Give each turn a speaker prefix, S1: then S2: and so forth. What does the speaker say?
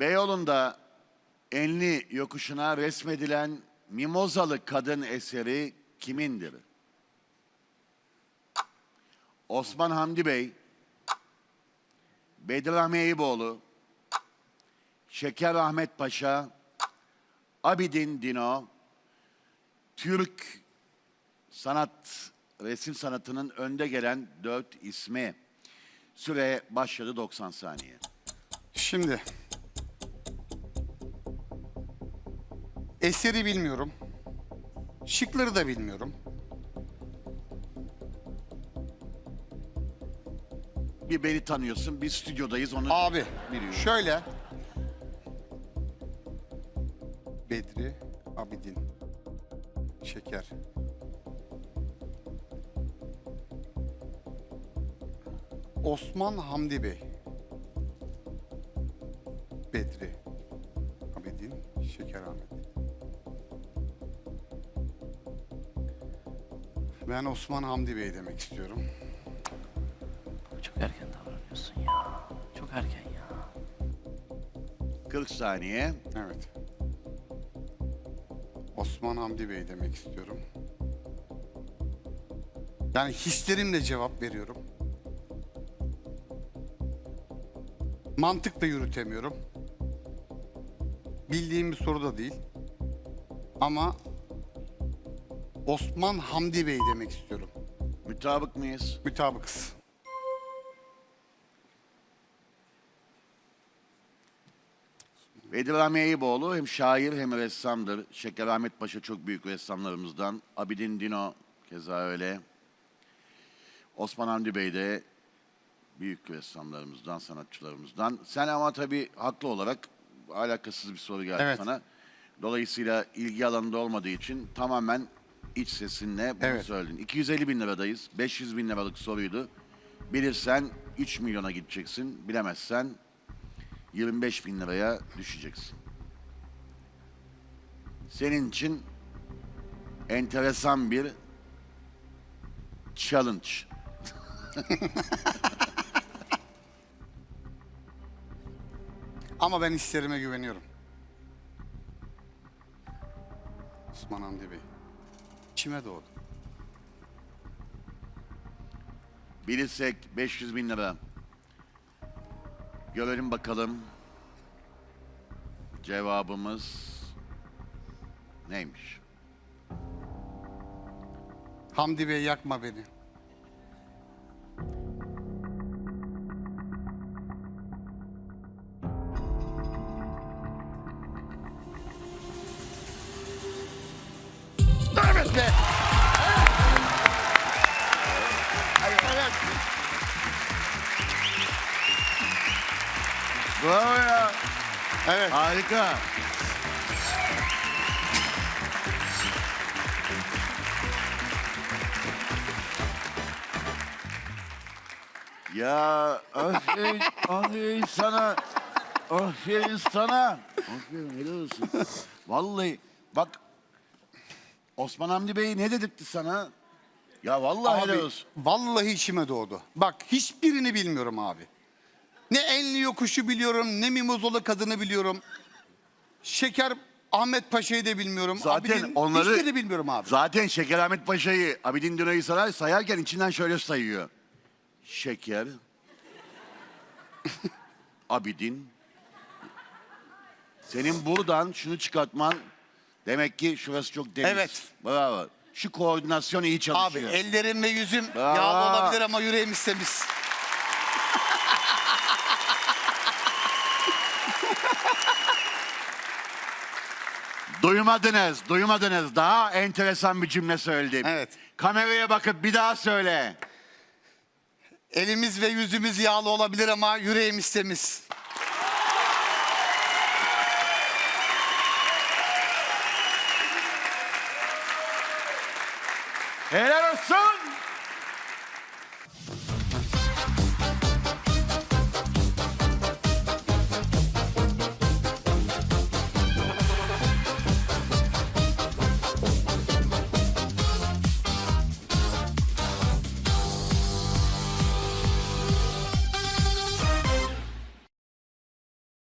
S1: Beyoğlu'nda Enli yokuşuna resmedilen Mimozalı kadın eseri kimindir? Osman Hamdi Bey, Bedirahmi Eyüboğlu, Şeker Ahmet Paşa, Abidin Dino, Türk sanat, resim sanatının önde gelen dört ismi. Süre başladı 90 saniye.
S2: Şimdi. Eseri bilmiyorum. Şıkları da bilmiyorum.
S1: Bir beni tanıyorsun, biz stüdyodayız onu
S2: Abi
S1: biliyorum.
S2: şöyle. Bedri Abidin. Şeker. Osman Hamdi Bey. Bedri. Abidin. Şeker Ahmet. Ben Osman Hamdi Bey demek istiyorum.
S3: Çok erken davranıyorsun ya. Çok erken ya.
S1: 40 saniye.
S2: Evet. Osman Hamdi Bey demek istiyorum. Yani hislerimle cevap veriyorum. Mantıkla yürütemiyorum. Bildiğim bir soru da değil. Ama Osman Hamdi Bey demek istiyorum.
S1: Mütabık mıyız?
S2: Mütabıkız.
S1: Bedir Rahmi Eyüboğlu hem şair hem ressamdır. Şeker Ahmet Paşa çok büyük ressamlarımızdan. Abidin Dino keza öyle. Osman Hamdi Bey de büyük ressamlarımızdan, sanatçılarımızdan. Sen ama tabii haklı olarak alakasız bir soru geldi
S2: Evet.
S1: sana. Dolayısıyla ilgi alanında olmadığı için tamamen iç sesinle bunu
S2: Evet.
S1: söyledin. 250 bin liradayız. 500 bin liralık soruydu. Bilirsen 3 milyona gideceksin. Bilemezsen 25 bin liraya düşeceksin. Senin için enteresan bir challenge.
S2: Ama ben hislerime güveniyorum. Osman Hamdi Bey. İçime doğdu.
S1: Bilirsek 500 bin lira. Görelim bakalım. Cevabımız neymiş?
S2: Hamdi Bey yakma beni.
S1: Bravo ya.
S2: Evet.
S1: Harika. Ya aferin, aferin sana. Aferin sana. Aferin helal olsun. Vallahi bak Osman Hamdi Bey ne dedirtti sana? Ya vallahi
S2: Abi,
S1: helal olsun.
S2: vallahi içime doğdu. Bak hiçbirini bilmiyorum abi. Ne enli yokuşu biliyorum, ne mimozola kadını biliyorum. Şeker Ahmet Paşa'yı da bilmiyorum.
S1: Zaten
S2: Abidin-
S1: onları
S2: Hiçbirini bilmiyorum abi.
S1: Zaten Şeker Ahmet Paşa'yı Abidin Dünay'ı sayar, sayarken içinden şöyle sayıyor. Şeker. Abidin. Senin buradan şunu çıkartman demek ki şurası çok deniz.
S2: Evet.
S1: Bravo. Şu koordinasyon iyi
S2: Abi
S1: çalışıyor.
S2: ellerim ve yüzüm
S1: Bravo.
S2: yağlı olabilir ama yüreğim temiz.
S1: Duymadınız, duymadınız. Daha enteresan bir cümle söyledim.
S2: Evet.
S1: Kameraya bakıp bir daha söyle.
S2: Elimiz ve yüzümüz yağlı olabilir ama yüreğimiz temiz.
S1: Helal olsun.